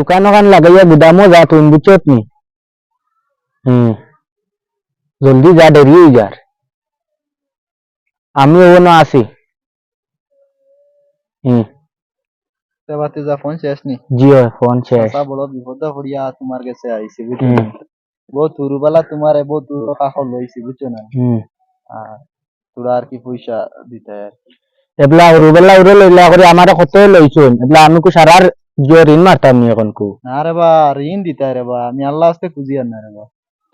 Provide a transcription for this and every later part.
দোকান ওখান লাগাইয়া গুদামও যা তুমি বুঝছত নি। হুম জলদি যা দেরি হয়ে যার। আমি ওখানে আছি। হুম। বাতি যা ফোন শেষ নি। জিও ফোন শেষ। কথা বলো বিপদ পড়িয়া তোমার কাছে আইছি বুঝছ হুম। বহুত তুরুবালা তোমার বহুত দূর কাকল লইছি বুঝছ না? হুম। আর তোরা আর কি পয়সা দিতে আর। এবলা উরুবেলা উরে লইলা করে আমার কত লইছুন? এবলা আমি কু সারার জিও মারতাম নি এখন কু? না রে বা ঋণ দিতে রে বা আমি আল্লাহ আস্তে খুঁজি না রে বা।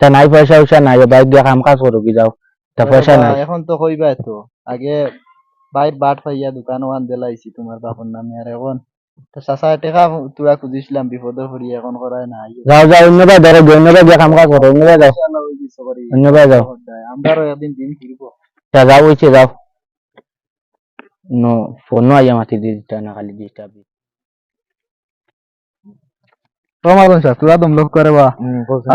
তা নাই পয়সা উইসা নাই বাইক দিয়ে কাম কাজ করো কি যাও। তা পয়সা নাই। এখন তো কইবা তো আগে বাইর বাট পাইয়া দোকান ওয়ান দিলাইছি তোমার বাপর নামে আর এখন। তো চাচা টেকা তোরা খুঁজিছিলাম বিপদে পড়ি এখন করায় না যাও যাও অন্যবার ধরো অন্যবার দিয়ে কাম কাজ করো অন্যবার যাও। অন্যবার যাও। আমরাও একদিন দিন ফিরব। তা যাও হইছে যাও। নো ফোনও আইয়া মাতি দি না খালি ডিস্টার্ব রমাগন স্যার। তোরা দম লোক করে বা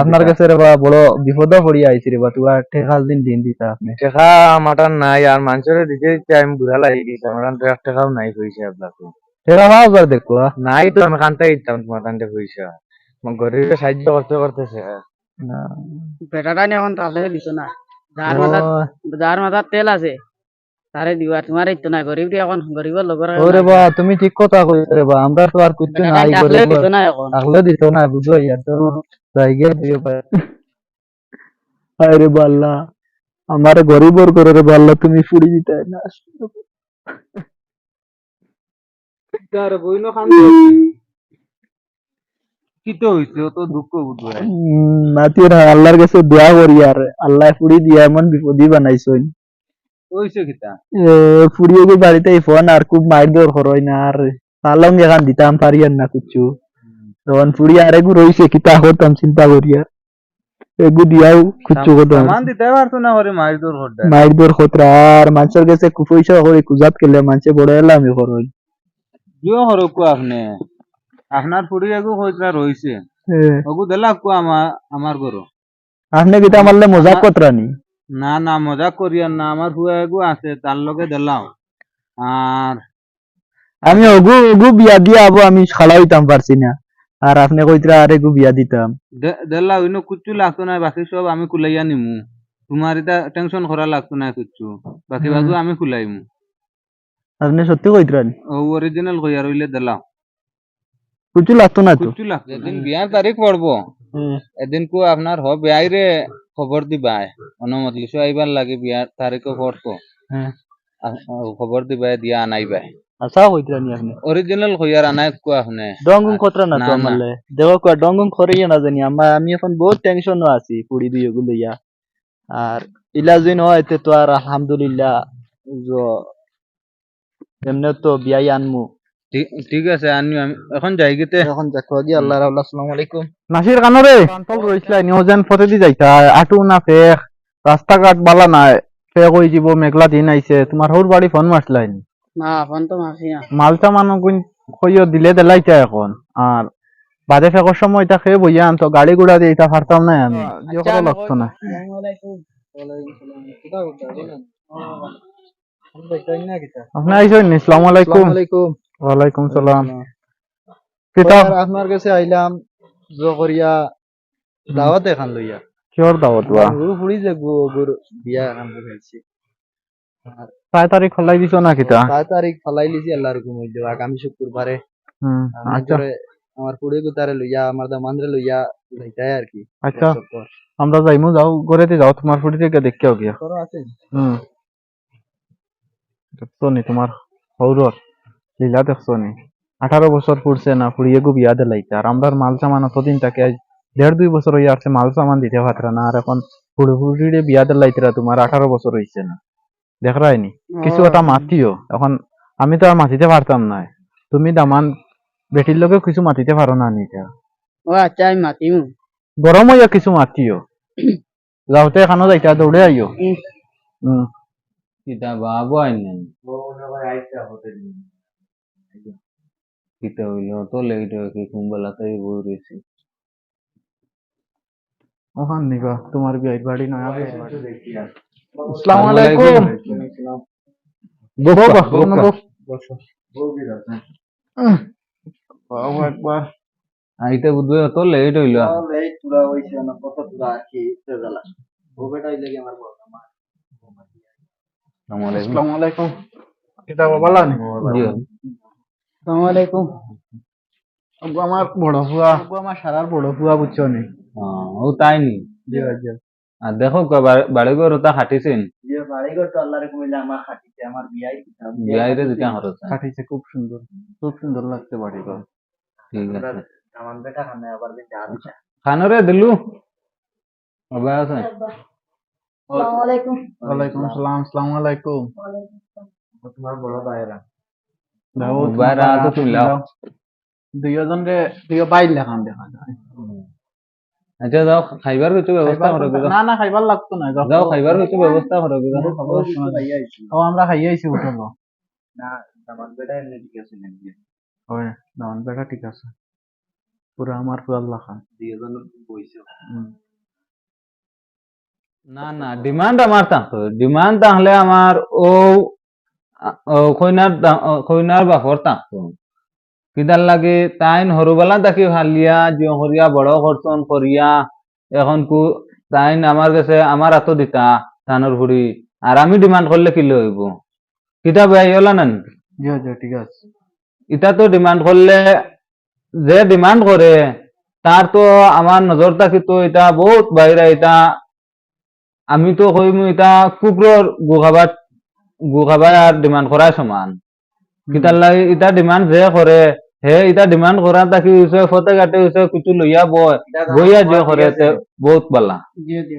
আপনার কাছে রে বা বড় বিপদে পড়ি আইছি রে বা তোরা টেকাল দিন দিন দিতা আপনি। টেকা মাটার নাই আর মানুষের দিতে আমি বুড়া লাগি গেছি আমার কাছে এক টাকাও নাই পয়সা আপনাকে টেকা পাওয়া যাবে দেখো। নাই তো আমি কানতে দিতাম তোমার কানতে আমার গরিবের সাহায্য করতে করতেছে বেটাটা নিয়ে এখন তাহলে দিত না। যার মাথার যার মাথার তেল আছে। তারে দিবা তোমার ইতো না গরিব এখন গরিবের লগর ওরে বা তুমি ঠিক কথা কইছো রে বা আমরা তো আর কিছু নাই করে দিত না এখন আগলে দিত না বুঝো ইয়ার তো জায়গা দিও পায় আরে বাল্লা আমার গরিবর করে রে বাল্লা তুমি ফুড়ি দিতে না তার বইনো খান কি তো হইছে ও তো দুঃখ বুঝবে নাতি আল্লাহর কাছে দোয়া করি আর আল্লাহ ফুড়ি দিয়া এমন বিপদই কিতা ফুড়িয়ে গিয়ে বাড়িতে ফোন আর খুব মাইর দর করই না আর পালং এখান দিতাম পারি আর না কিছু তখন ফুড়ি আর এগু রইছে কিতা করতাম চিন্তা করিয়া এগু দিয়াও কিছু করতাম করে মাইর দর খতরা আর মানুষের কাছে পয়সা করে কুজাত কেলে মানুষে বড় এলামি করই জিও হরকু আপনি? আপনার ফুড়ি এগু হইতা রইছে ওগু দেলা কো আমার আমার গরো আপনি কিতা মারলে মজাক কতরানি না না মজা করিয়ার না আমার হুয়া এগু আছে তার লগে দিলাম আর আমি ওগু ওগু বিয়া দিয়া আবো আমি খালাইতাম পারছি না। আর আপনি কইতরা আর এগু বিয়া দিতাম। দেলা অন্য কুচ্ছু লাগতো না বাকি সব আমি কুলাইয়া নিমু। তোমার এটা টেনশন করা লাগতো না কুচ্ছু বাকি বাকি আমি কুলাইমু। আপনি সত্যি কইতরানি? ও অরিজিনাল কইয়া রইলে দিলাম কিছু লাগতো না তো? কুচ্ছু লাগতো যেদিন বিয়ার তারিখ পড়ব এদিন কো আপনার হ বিয়াইরে খবর দিবাই। অনুমতি লিসু আইবার লাগে বিয়ার হ্যাঁ। আ- আ, খবর দিবাই দিয়া আনাইবাই আশা কইতরানি আপনি অরিজিনাল কইয়ার আনাই কোয়া শুনে। ডঙ্গুং কতরা না না, তো না। আমারলে দেখো কয় ডঙ্গুং করিয়ে না জানি আমার আমি এখন বহুত টেনশনও আছি পুড়ি দিয়ে। ওগুলো ইয়া আর ইলাজিন হয় তো আর আলহামদুলিল্লাহ। এমনি তো বিয়াই আনমু। ঠিক আছে আনি আমি এখন যাই গেতে এখন দেখো গিয়ে আল্লাহ রাহুল্লাহ আসসালামু আলাইকুম নাসির কানরে কন্ট্রোল রইছিল নিউজেন ফতে দি যাইতা আটু না ফেক রাস্তাঘাট বালা নাই ফেক হয়ে যাব মেঘলা দিন আইছে তোমার হৌর বাড়ি ফোন মারছিলাই না ফোন তো মারছি না মালটা মানুষ গুণ কইও দিলে দেলাইতা এখন আর বাদে ফেকর সময় তা খেয়ে বইয়া আনতো গাড়ি গুড়া দিয়ে এটা পারতাম না আমি করা লাগতো না আপনি আইসেন নি আসসালামু আলাইকুম আলাইকুম ওয়ালাইকুম সালাম। কিতা আপনার কাছে আইলাম জকরিয়া দাওয়াত এখান লইয়া। কিহর দাওয়াত বা? গরু ফুড়ি যে গরু বিয়া এখান লইছি ছয় তারিখ খলাই দিছ না কিতা? ছয় তারিখ ফালাই লিছি আল্লাহর ঘুমাই দেব আগামী শুক্রবারে হুম আচ্ছা আমার পুড়ে গুতারে লইয়া আমার দামান্দ্রে লইয়া যাইতাই আর কি। আচ্ছা। আমরা যাইমু যাও গড়েতে যাও তোমার ফুটি থেকে দেখতে গিয়া। করো আছে। হুম দেখছ নি তোমার হৌরর লীলা দেখছ নি আঠারো বছর ফুরছে না ফুরিয়ে গু বিয়া দিলাইতে আর আমরা মাল সামান অতদিন তাকে আজ দেড় দুই বছর হয়ে আসছে মাল সামান দিতে পারতরা না। আর এখন ফুড়ি ফুড়িয়ে বিয়া দিলাইতরা তোমার আঠারো বছর হইছে না। দেখরাই নি কিছু একটা মাতিও। এখন আমি তো আর মাতিতে পারতাম না তুমি দামান বেটির লোকে কিছু মাতিতে পারো না নিটা ও আচ্ছা আমি মাতিমু। গরম হইয়া কিছু মাতিও। যাওতে এখানো যাইতা দৌড়ে আইও। হুম। কিতা বাবু আইনেন কিতা হইল তো লেট হয়ে কি কুম্বলাতেই বই রয়েছে ওখান নিবা তোমার বিয়ের বাড়ি নয়া বাড়ি। আসসালামু আলাইকুম। বসো। বা বসো। বসো আল্লাহু আইতে বুঝবে অত লেট হইল। এই তুরা হইছে না কত তুরা কি তেজালা ও বেটা হইলে কি আমার বড় মা আসসালামু আলাইকুম। আসসালামু আলাইকুম। কিতা বালা নি জি। আসসালামু আলাইকুম। আব্বু আমার বড় ফুয়া আব্বু আমার সারার বড় ফুয়া বুঝছ নি? ও তাই নি? জি জি। আর দেখো বাড়ি- ঘর ওটা হাঁটিছেন যে বাড়ি ঘর তো আল্লাহর আমার বিয়াই কাটিছে খুব সুন্দর খুব সুন্দর লাগছে বাড়ি ঘর ঠিক আছে। আমার বেটা খানে আবার দিলু। বাবা আছে? ওয়ালাইকুম আসসালাম আসসালামু আলাইকুম। তোমার বড় ভাইরা দাও বাইরে আছো তুমি লাও। দুইজন রে দুইও বাইর লেখান দেখা যায় আচ্ছা যাও খাইবার কিছু ব্যবস্থা করো গো না না খাইবার লাগতো না যাও যাও খাইবার কিছু ব্যবস্থা করো গো ভাইয়া আইছি ও আমরা খাইয়ে আইছি উঠলো না আমার বেটা এমনি ঠিক আছে নাকি হয় দামান বেটা ঠিক আছে পুরা আমার পুরা লাখান দুইজন বইছে না না ডিমান্ড আমার থাকতো ডিমান্ড তাহলে আমার ও কইনার কইনার বাপর থাকতো কিদার লাগে তাইন হরুবেলা তাকে হালিয়া জিও হরিয়া বড় করছন করিয়া এখন কু তাইন আমার কাছে আমার এত দিতা ধানের হুড়ি আর আমি ডিমান্ড করলে কি হইব কিতা বেয়াই হলা না নাকি? জি জি ঠিক আছে। ইটা তো ডিমান্ড করলে যে ডিমান্ড করে তার তো আমার নজর থাকি তো এটা বহুত বাইরে এটা আমি তো কইমু এটা কুকুরর গু খাবার গু খাবার আর ডিমান্ড করার সমান কিতার লাগে এটা ডিমান্ড যে করে হে এটা ডিমান্ড করা তাকি হইছে ফতে কাটে হইছে কিছু লইয়া বয় বইয়া যে করে তে বহুত বালা জি জি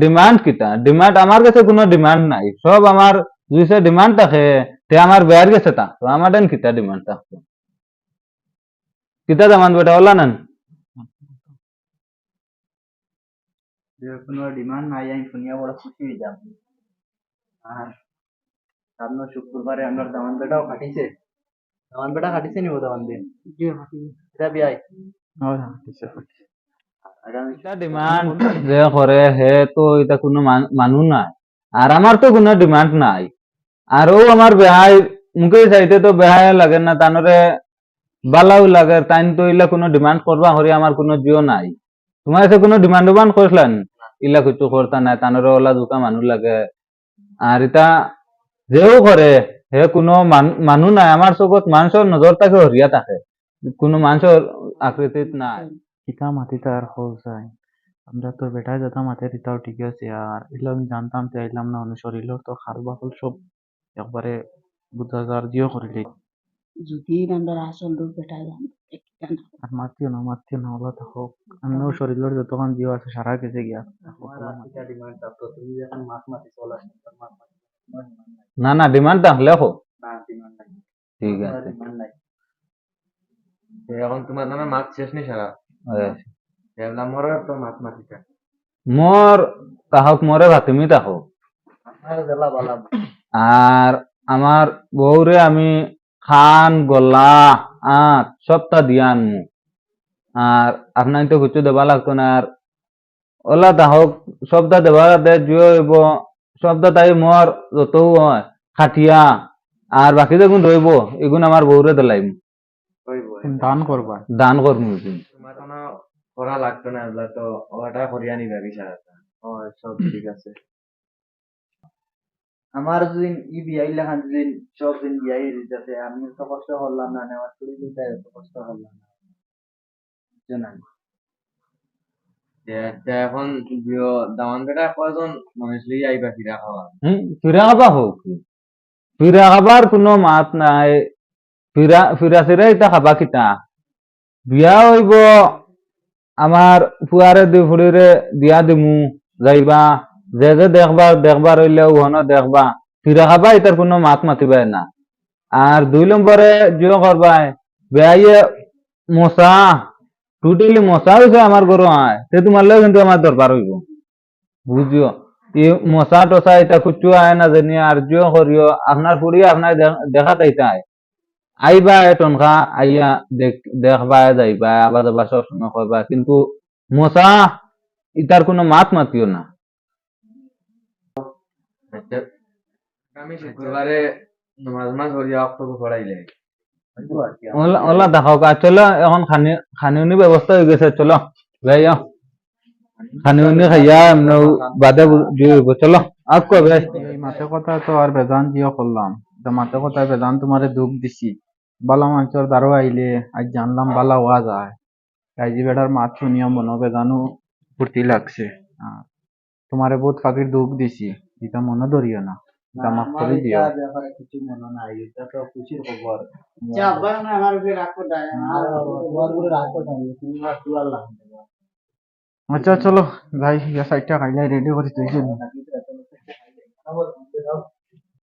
ডিমান্ড কিতা? ডিমান্ড আমার কাছে কোনো ডিমান্ড নাই। সব আমার যদি ডিমান্ড থাকে তে আমার বেয়ার গেছে তা। আমার কিতা ডিমান্ড থাকতো কিতা দামান বেটা ওলা নেন? কোনো ডিমান্ড নাই আমি শুনিয়া বড় খুশি আর সামনে শুক্রবারে আমার দামান বেটাও খাটিছে। দামান বেটা খাটিছে নি ও দামান দিন। জি এটা বিয়াই। যে করে হে তো এটা কোনো মান- মানুহ নাই। আর আমার তো কোনো ডিমান্ড নাই। আর ও আমার বেহাই মুখে চাইতে তো বেহাই লাগে না তানরে বালাও লাগে তাইন তো ইলা কোনো ডিমান্ড করবা হরি আমার কোনো জিও নাই। তোমার কাছে কোনো ডিমান্ড ডিমান্ড করছিলেন ইলা কিছু করতা নাই তানরে ওলা দুটা মানুষ লাগে। আর এটা যেও করে হে কোনো মান- মানুহ নাই আমার চকুত মানুষের নজর তাকে হরিয়া থাকে। কোনো মানুষের আকৃতিত নাই। কিতা মাটিতে আর খোঁজ যায় আমরা তো বেটা যেতাম মাঠে দিতাও ঠিক আছে আর এগুলো আমি জানতাম তো আইলাম না শরীরের তো খাল বাকল সব একবারে জিও করিলে যদি আমরা আসল রূপ জান আর মারতিও না মারতিও না ওলা থাকো আমিও শরীরের যতক্ষণ জিও আছে সারা গেছে গিয়া। এটা না না ডিমান্ড তাহলে হোক। ঠিক আছে। এখন তোমার নামে মাছ শেষ নি সারা। মরে তো মাছ মাতিটা মোর তাহক মরে ভাতিমি তাহক আর আমার বউরে আমি খান গলা আট সবটা দিয়া আনমু আর আপনার তো কিছু দেবা লাগতো না। আর ওলা তাহক সবটা দেবা দে জিও হইব। সবটা তাই মোর যত হয় খাটিয়া। আর বাকি যেগুন রইব এগুন আমার বউরে দিলাইম। দান করবা। দান এগুন। কোনো করা লাগতো না তো ওটা করিয়া নিবে বিচারাটা। ও সব ঠিক আছে। আমার যদি ই বিয়াই লেখান যদি সব দিন বিয়াই দিতেছে আমি তো কষ্ট করলাম না আমার চুরি দিতে এত কষ্ট করলাম না। বুঝছ না? যে যে এখন দামান বেটা কয়জন মানুষ লই আইবা ফিরা খাওয়া? হুম ফিরা খাবা হোক। ফিরা খাবার কোনো মাত নাই। ফিরা ফিরা ফিরা এটা খাবা কিতা? বিয়া হইব আমার ফুয়ারে দি ফুড়িরে দিয়া দিমু যাইবা। যে যে দেখবা দেখবার হইলে ওহন দেখবা। ফিরা খাবা, এটার কোনো মাত মাতিবাই না। আর দুই নম্বরে জিও করবাই বেয়াইয়ে মশা টুটিলি মশা হয়েছে আমার গরু আয়। সে তোমার লগে কিন্তু আমার দরবার হইব। বুঝিও? ই মশা টসা এটা কুচু আয় না জানি, আর জিও করিও। আপনার ফুড়ি আপনার দেখা তাইতাই আইবা টনখা, আইয়া দেখ দেখবা যাইবা আবার যাবা সব সময় কইবা কিন্তু মশা ইটার কোনো মাত মাতিও না আচ্ছা, আমি শুক্রবারে নমাজ মাস পড়াইলে ওলা ওলা চলো এখন খানি খানি ব্যবস্থা হয়ে গেছে চলো ভাই যাও খাইয়া বাদে দিয়ে চলো। আর কবে এই মাতে কথা তো আর বেজান জিও করলাম তো মাতে কথা বেজান তোমারে দুঃখ দিছি। বালা মানুষের দ্বারও আইলে আজ জানলাম বালা হওয়া যায়। কাইজি বেটার মাত শুনিয়া মনো বেজানো ফুর্তি লাগছে। তোমারে বহুত ফাঁকির দুঃখ দিছি। এটা মনে ধরিও না। মাফ করে দিও। কিছু মনে নাই এটা তো খুশির খবর। যে না আমার উপরে রাগ করে দেয় তোমার উপরে রাগ করতে তুমি আর তুই আর আচ্ছা চলো যাই ইয়া সাইডটা রেডি করে তুই